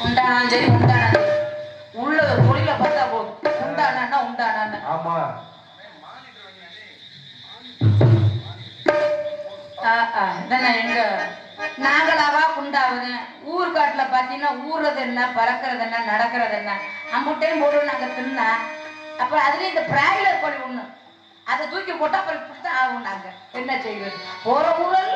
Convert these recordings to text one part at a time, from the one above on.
உண்டானாலும் சரி உண்டானாலும் சரி. உள்ள தொழில பார்த்தா போதும். உண்டானா உண்டானா ஆமா. இதானே எங்க? நாங்களாவா குண்டாவது ஊர்காட்டுல பாத்தீங்கன்னா ஊறுறது என்ன பறக்கிறது என்ன நடக்கிறது என்ன? அம்புட்டையும் போடுவோம் நாங்க தின்னா. அப்புறம் அதுலயும் இந்த பிராய்லர் கோழி ஒண்ணு. அதை தூக்கி போட்டா அப்புறம் இப்படித்தான் ஆகும் நாங்க என்ன செய்வது? போற ஊழல்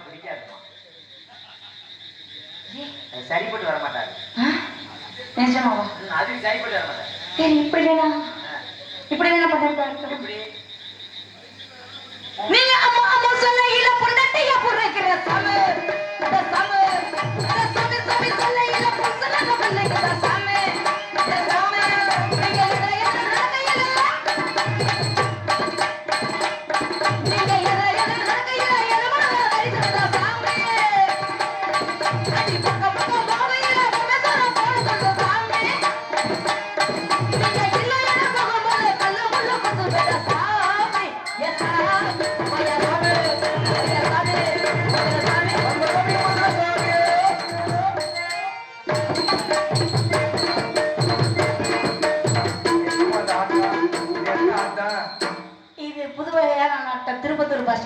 விஷயமெல்லாம் பிடிக்காதுமா சரிப்பட்டு வர மாட்டாரு நிஜமாவா அதுக்கு சரிப்பட்டு வர மாட்டாரு சரி இப்படி வேணா இப்படி வேணா பண்ணிருக்காரு நீங்க அம்மா அம்மா சொல்லையில பொண்டாட்டிய புரைக்கிற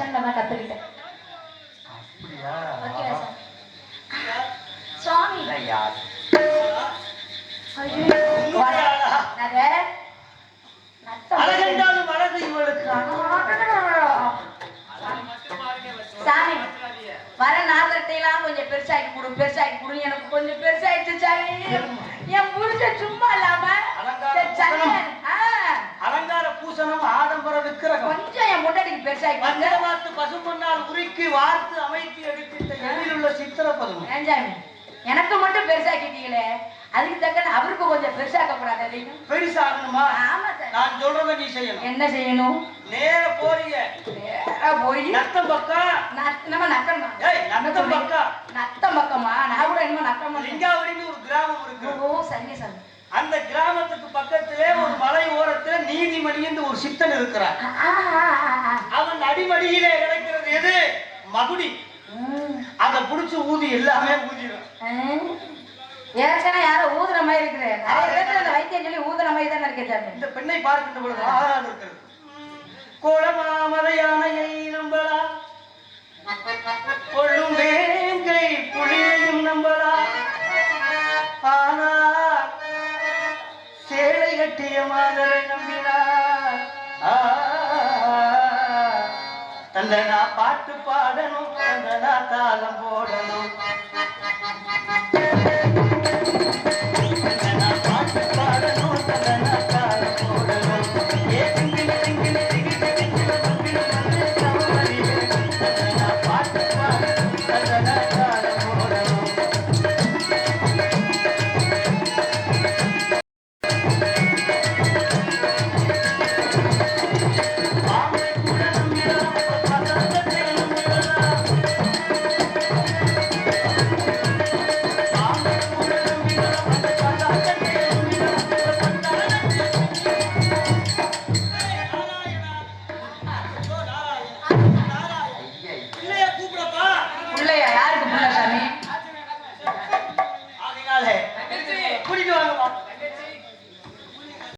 ஸ்டாண்ட்ல தான் கத்துக்கிட்டேன். சுவாமி. வர- நகை, நத்தம். அழகென்றாலும் அழகு இவளுக்கு. சாமி வர நாதரட்டையெல்லாம் கொஞ்சம் பெருசாக்கி கொடு பெருசாக்கி கொடு எனக்கு கொஞ்சம் பெருசாயிடுச்சு சாமி. என் புருஷ சும்மா இல்லாம பெருசாக்கி மஞ்சள் வார்த்து பசும்பொன்னால் உருக்கி வார்த்து அமைத்து எடுத்திட்ட எழில் உள்ள சித்திரப்பதம் ஏஞ்சாமி எனக்கு மட்டும் பெருசாக்கிட்டீங்களே அதுக்கு தக்க அவருக்கு கொஞ்சம் பெருசாக்க கூடாது பெருசாகணுமா ஆமா சார். நான் சொல்றத நீ செய்யணும். என்ன செய்யணும்? நேர போறீங்க. நேரா போய் நத்தம் பக்கம் நம்ம நக்கமா ஏய் நத்தம் பக்கம் நத்தம் பக்கமா? நான் கூட என்னமோ நக்கமா லிங்காவளின்னு ஒரு கிராமம் இருக்கு. ஓ சரிங்க சார். அந்த கிராமத்துக்கு பக்கத்திலே ஒரு மலை ஓரத்துல நீதிமணின்னு ஒரு சித்தன். அவன் அடிமடியிலே கிடைக்கிறது எது? மகுடி. அதை புடிச்சு ஊதி எல்லாமே ஊதிடும். ஏற்கனவே யாரோ ஊதுற மாதிரி இருக்குது. நிறைய அந்த வைத்தியம் சொல்லி ஊதுற மாதிரி தானே இருக்கு இந்த பெண்ணை பார்க்கின்ற பொழுது ஆறாது இருக்கிறது தந்தனா பாட்டு பாடணும்